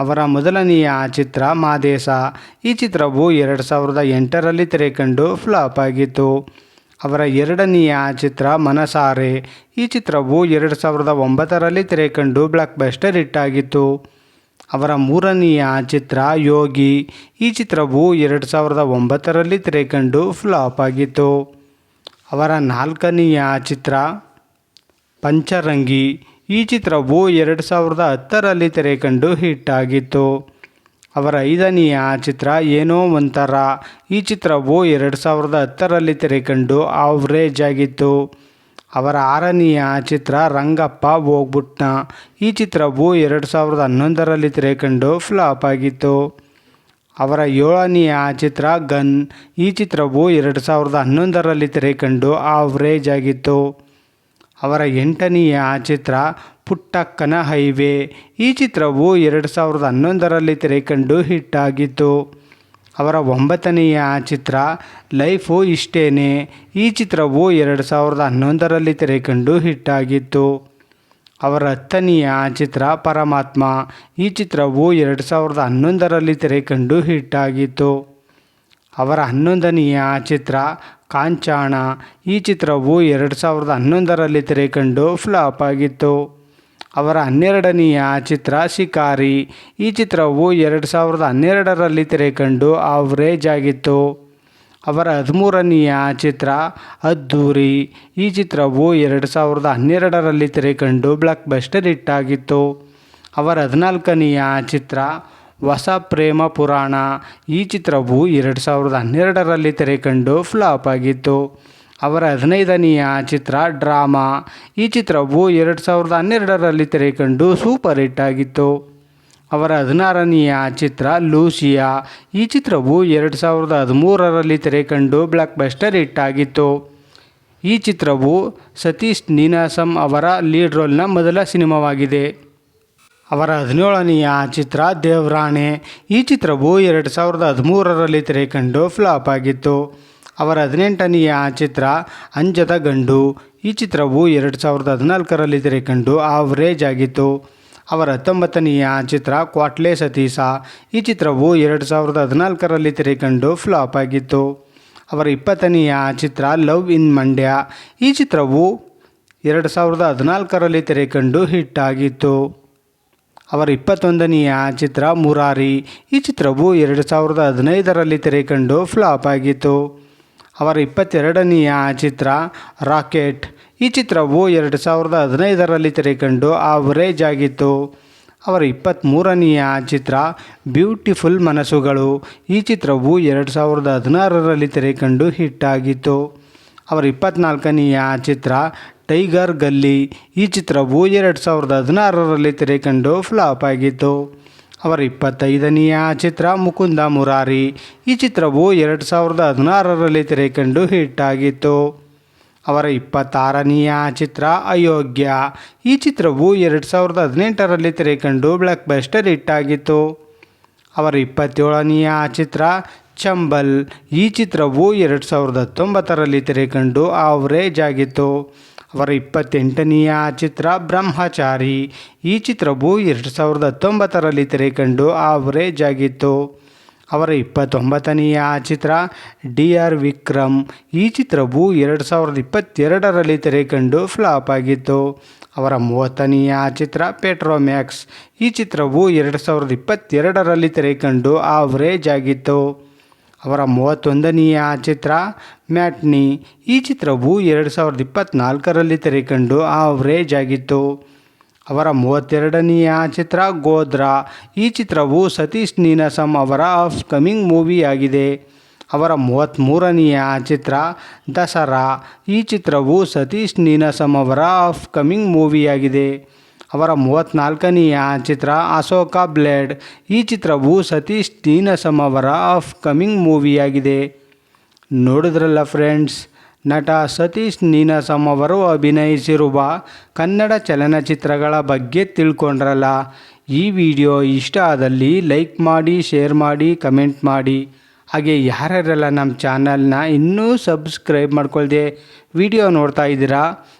ಅವರ ಮೊದಲನೆಯ ಚಿತ್ರ ಮಾದೇಶ ಈ ಚಿತ್ರವು ಎರಡು ಸಾವಿರದ ಎಂಟರಲ್ಲಿ ತೆರೆಕಂಡು ಫ್ಲಾಪ್ ಆಗಿತ್ತು. ಅವರ ಎರಡನೆಯ ಚಿತ್ರ ಮನಸಾರೆ. ಈ ಚಿತ್ರವು ಎರಡು ಸಾವಿರದ ಒಂಬತ್ತರಲ್ಲಿ ತೆರೆಕಂಡು ಬ್ಲಾಕ್ ಬಸ್ಟರ್ ಹಿಟ್ ಆಗಿತ್ತು. ಅವರ ಮೂರನೆಯ ಚಿತ್ರ ಯೋಗಿ. ಈ ಚಿತ್ರವು ಎರಡು ಸಾವಿರದ ಒಂಬತ್ತರಲ್ಲಿ ತೆರೆಕಂಡು ಫ್ಲಾಪ್ ಆಗಿತ್ತು. ಅವರ ನಾಲ್ಕನೆಯ ಚಿತ್ರ ಪಂಚರಂಗಿ. ಈ ಚಿತ್ರವು ಎರಡು ಸಾವಿರದ ಹತ್ತರಲ್ಲಿ ತೆರೆಕಂಡು ಹಿಟ್ ಆಗಿತ್ತು. ಅವರ ಐದನೆಯ ಚಿತ್ರ ಏನೋ ಒಂಥರ. ಈ ಚಿತ್ರವು ಎರಡು ಸಾವಿರದ ಹತ್ತರಲ್ಲಿ ತೆರೆಕಂಡು ಆವ್ರೇಜ್ ಆಗಿತ್ತು. ಅವರ ಆರನೆಯ ಚಿತ್ರ ರಂಗಪ್ಪ ಹೋಗ್ಬಿಟ್ನ. ಈ ಚಿತ್ರವು ಎರಡು ಸಾವಿರದ ಹನ್ನೊಂದರಲ್ಲಿ ತೆರೆಕಂಡು ಫ್ಲಾಪ್ ಆಗಿತ್ತು. ಅವರ ಏಳನೆಯ ಚಿತ್ರ ಗನ್. ಈ ಚಿತ್ರವು ಎರಡು ಸಾವಿರದ ಹನ್ನೊಂದರಲ್ಲಿ ತೆರೆಕಂಡು ಆವ್ರೇಜ್ ಆಗಿತ್ತು. ಅವರ ಎಂಟನೆಯ ಚಿತ್ರ ಪುಟ್ಟಕ್ಕನ ಹೈವೇ ಈ ಚಿತ್ರವು ಎರಡು ಸಾವಿರದ ಹನ್ನೊಂದರಲ್ಲಿ ತೆರೆಕಂಡು ಹಿಟ್ ಆಗಿತ್ತು. ಅವರ ಒಂಬತ್ತನೆಯ ಚಿತ್ರ ಲೈಫು ಇಷ್ಟೇನೆ. ಈ ಚಿತ್ರವು ಎರಡು ಸಾವಿರದ ಹನ್ನೊಂದರಲ್ಲಿ ತೆರೆಕಂಡು ಹಿಟ್ ಆಗಿತ್ತು. ಅವರ ಹತ್ತನೆಯ ಚಿತ್ರ ಪರಮಾತ್ಮ. ಈ ಚಿತ್ರವು ಎರಡು ಸಾವಿರದ ಹನ್ನೊಂದರಲ್ಲಿ ತೆರೆಕಂಡು ಹಿಟ್ ಆಗಿತ್ತು. ಅವರ ಹನ್ನೊಂದನೆಯ ಚಿತ್ರ ಕಾಂಚಾಣ. ಈ ಚಿತ್ರವು ಎರಡು ಸಾವಿರದ ಹನ್ನೊಂದರಲ್ಲಿ ತೆರೆಕಂಡು ಫ್ಲಾಪ್ ಆಗಿತ್ತು. ಅವರ ಹನ್ನೆರಡನೆಯ ಚಿತ್ರ ಶಿಕಾರಿ. ಈ ಚಿತ್ರವು ಎರಡು ಸಾವಿರದ ಹನ್ನೆರಡರಲ್ಲಿ ತೆರೆಕಂಡು ಆವ್ರೇಜ್ ಆಗಿತ್ತು. ಅವರ ಹದಿಮೂರನೆಯ ಚಿತ್ರ ಅದ್ದೂರಿ. ಈ ಚಿತ್ರವು ಎರಡು ಸಾವಿರದ ಹನ್ನೆರಡರಲ್ಲಿ ತೆರೆಕಂಡು ಬ್ಲಾಕ್ ಬಸ್ಟರ್ ಹಿಟ್ ಆಗಿತ್ತು. ಅವರ ಹದಿನಾಲ್ಕನೆಯ ಚಿತ್ರ ಹೊಸ ಪ್ರೇಮ ಪುರಾಣ. ಈ ಚಿತ್ರವು ಎರಡು ಸಾವಿರದ ಹನ್ನೆರಡರಲ್ಲಿ ತೆರೆಕಂಡು ಫ್ಲಾಪ್ ಆಗಿತ್ತು. ಅವರ ಹದಿನೈದನೆಯ ಚಿತ್ರ ಡ್ರಾಮಾ. ಈ ಚಿತ್ರವು ಎರಡು ಸಾವಿರದ ಹನ್ನೆರಡರಲ್ಲಿ ತೆರೆಕಂಡು ಸೂಪರ್ ಹಿಟ್ ಆಗಿತ್ತು. ಅವರ ಹದಿನಾರನೆಯ ಚಿತ್ರ ಲೂಸಿಯಾ. ಈ ಚಿತ್ರವು ಎರಡು ಸಾವಿರದ ಹದಿಮೂರರಲ್ಲಿ ತೆರೆಕಂಡು ಬ್ಲಾಕ್ ಬಸ್ಟರ್ ಹಿಟ್ ಆಗಿತ್ತು. ಈ ಚಿತ್ರವು ಸತೀಶ್ ನೀನಾಸಂ ಅವರ ಲೀಡ್ ರೋಲ್ನ ಮೊದಲ ಸಿನಿಮಾವಾಗಿದೆ. ಅವರ ಹದಿನೇಳನೆಯ ಚಿತ್ರ ದೇವ್ರಾಣೆ ಈ ಚಿತ್ರವು ಎರಡು ಸಾವಿರದ ಹದಿಮೂರರಲ್ಲಿ ತೆರೆಕಂಡು ಫ್ಲಾಪ್ ಆಗಿತ್ತು. ಅವರ ಹದಿನೆಂಟನೆಯ ಚಿತ್ರ ಅಂಜದ ಗಂಡು ಈ ಚಿತ್ರವು ಎರಡು ಸಾವಿರದ ಹದಿನಾಲ್ಕರಲ್ಲಿ ತೆರೆಕಂಡು ಆವರೇಜ್ ಆಗಿತ್ತು. ಅವರ ಹತ್ತೊಂಬತ್ತನೆಯ ಚಿತ್ರ ಕ್ವಾಟ್ಲೆ ಸತೀಸ ಈ ಚಿತ್ರವು ಎರಡು ಸಾವಿರದ ಹದಿನಾಲ್ಕರಲ್ಲಿ ತೆರೆಕಂಡು ಫ್ಲಾಪ್ ಆಗಿತ್ತು. ಅವರ ಇಪ್ಪತ್ತನೆಯ ಚಿತ್ರ ಲವ್ ಇನ್ ಮಂಡ್ಯ ಈ ಚಿತ್ರವು ಎರಡು ಸಾವಿರದ ಹದಿನಾಲ್ಕರಲ್ಲಿ ತೆರೆಕಂಡು ಹಿಟ್ ಆಗಿತ್ತು. ಅವರ ಇಪ್ಪತ್ತೊಂದನೆಯ ಚಿತ್ರ ಮುರಾರಿ. ಈ ಚಿತ್ರವು ಎರಡು ಸಾವಿರದ ಹದಿನೈದರಲ್ಲಿ ತೆರೆಕಂಡು ಫ್ಲಾಪ್ ಆಗಿತ್ತು. ಅವರ ಇಪ್ಪತ್ತೆರಡನೆಯ ಚಿತ್ರ ರಾಕೆಟ್. ಈ ಚಿತ್ರವು ಎರಡು ಸಾವಿರದ ಹದಿನೈದರಲ್ಲಿ ತೆರೆಕಂಡು ಆವರೇಜ್ ಆಗಿತ್ತು. ಅವರ ಇಪ್ಪತ್ತ್ಮೂರನೆಯ ಚಿತ್ರ ಬ್ಯೂಟಿಫುಲ್ ಮನಸ್ಸುಗಳು. ಈ ಚಿತ್ರವು ಎರಡು ಸಾವಿರದ ಹದಿನಾರರಲ್ಲಿ ತೆರೆಕಂಡು ಹಿಟ್ ಆಗಿತ್ತು. ಅವರ ಇಪ್ಪತ್ತ್ನಾಲ್ಕನೆಯ ಚಿತ್ರ ಟೈಗರ್ ಗಲ್ಲಿ ಈ ಚಿತ್ರವು ಎರಡು ಸಾವಿರದ ಹದಿನಾರರಲ್ಲಿ ತೆರೆಕಂಡು ಫ್ಲಾಪ್ ಆಗಿತ್ತು. ಅವರ ಇಪ್ಪತ್ತೈದನೆಯ ಚಿತ್ರ ಮುಕುಂದ ಮುರಾರಿ ಈ ಚಿತ್ರವು ಎರಡು ಸಾವಿರದ ಹದಿನಾರರಲ್ಲಿ ತೆರೆಕಂಡು ಹಿಟ್ ಆಗಿತ್ತು. ಅವರ ಇಪ್ಪತ್ತಾರನೆಯ ಚಿತ್ರ ಅಯೋಗ್ಯ ಈ ಚಿತ್ರವು ಎರಡು ಸಾವಿರದ ಹದಿನೆಂಟರಲ್ಲಿ ತೆರೆಕಂಡು ಬ್ಲಾಕ್ ಬಸ್ಟರ್ ಹಿಟ್ ಆಗಿತ್ತು. ಅವರ ಇಪ್ಪತ್ತೇಳನೆಯ ಚಿತ್ರ ಚಂಬಲ್ ಈ ಚಿತ್ರವು ಎರಡು ಸಾವಿರದ ಹತ್ತೊಂಬತ್ತರಲ್ಲಿ ತೆರೆಕಂಡು ಆವರೇಜ್ ಆಗಿತ್ತು. ಅವರ ಇಪ್ಪತ್ತೆಂಟನೆಯ ಚಿತ್ರ ಬ್ರಹ್ಮಚಾರಿ. ಈ ಚಿತ್ರವು ಎರಡು ಸಾವಿರದ ಹತ್ತೊಂಬತ್ತರಲ್ಲಿ ತೆರೆಕಂಡು ಆವರೇಜ್ ಆಗಿತ್ತು ಅವರ ಇಪ್ಪತ್ತೊಂಬತ್ತನೆಯ ಚಿತ್ರ ಡಿ ಆರ್ ವಿಕ್ರಮ್. ಈ ಚಿತ್ರವು ಎರಡು ಸಾವಿರದ ಇಪ್ಪತ್ತೆರಡರಲ್ಲಿ ತೆರೆಕಂಡು ಫ್ಲಾಪ್ ಆಗಿತ್ತು. ಅವರ ಮೂವತ್ತನೆಯ ಚಿತ್ರ ಪೆಟ್ರೋಮ್ಯಾಕ್ಸ್. ಈ ಚಿತ್ರವು ಎರಡು ಸಾವಿರದ ಇಪ್ಪತ್ತೆರಡರಲ್ಲಿ ತೆರೆಕಂಡು ಆವರೇಜ್ ಆಗಿತ್ತು ಅವರ ಮೂವತ್ತೊಂದನೆಯ ಚಿತ್ರ ಮ್ಯಾಟ್ನಿ. ಈ ಚಿತ್ರವು ಎರಡು ಸಾವಿರದ ಇಪ್ಪತ್ತ್ನಾಲ್ಕರಲ್ಲಿ ತೆರೆಕಂಡು ಆವರೇಜ್ ಆಗಿತ್ತು. ಅವರ ಮೂವತ್ತೆರಡನೆಯ ಚಿತ್ರ ಗೋದ್ರಾ ಈ ಚಿತ್ರವು ಸತೀಶ್ ನೀನಾಸಂ ಅವರ ಆಫ್ ಕಮಿಂಗ್ ಮೂವಿಯಾಗಿದೆ ಅವರ ಮೂವತ್ತ್ಮೂರನೆಯ ಚಿತ್ರ ದಸರಾ. ಈ ಚಿತ್ರವು ಸತೀಶ್ ನೀನಾಸಂ ಅವರ ಆಫ್ ಕಮಿಂಗ್ ಮೂವಿಯಾಗಿದೆ ಮೂವತ್ತ್ನಾಲ್ಕನೆಯ ಚಿತ್ರ ಅಶೋಕ ಬ್ಲೇಡ್. ಈ ಚಿತ್ರವು ಸತೀಶ್ ಟೀನಸಮ್ ಅವರ ಆಫ್ ಕಮಿಂಗ್ ಮೂವಿಯಾಗಿದೆ. ನೋಡಿದ್ರಲ್ಲ ಫ್ರೆಂಡ್ಸ್, ನಟ ಸತೀಶ್ ನೀನಾಸಮ್ ಅವರು ಅಭಿನಯಿಸಿರುವ ಕನ್ನಡ ಚಲನಚಿತ್ರಗಳ ಬಗ್ಗೆ ತಿಳ್ಕೊಂಡ್ರಲ್ಲ. ಈ ವಿಡಿಯೋ ಇಷ್ಟ ಆದಲ್ಲಿ ಲೈಕ್ ಮಾಡಿ, ಶೇರ್ ಮಾಡಿ, ಕಮೆಂಟ್ ಮಾಡಿ. ಹಾಗೆ ಯಾರ್ಯಾರೆಲ್ಲ ನಮ್ಮ ಚಾನಲ್ನ ಇನ್ನೂ ಸಬ್ಸ್ಕ್ರೈಬ್ ಮಾಡ್ಕೊಳ್ದೆ ವಿಡಿಯೋ ನೋಡ್ತಾ ಇದ್ದೀರಾ?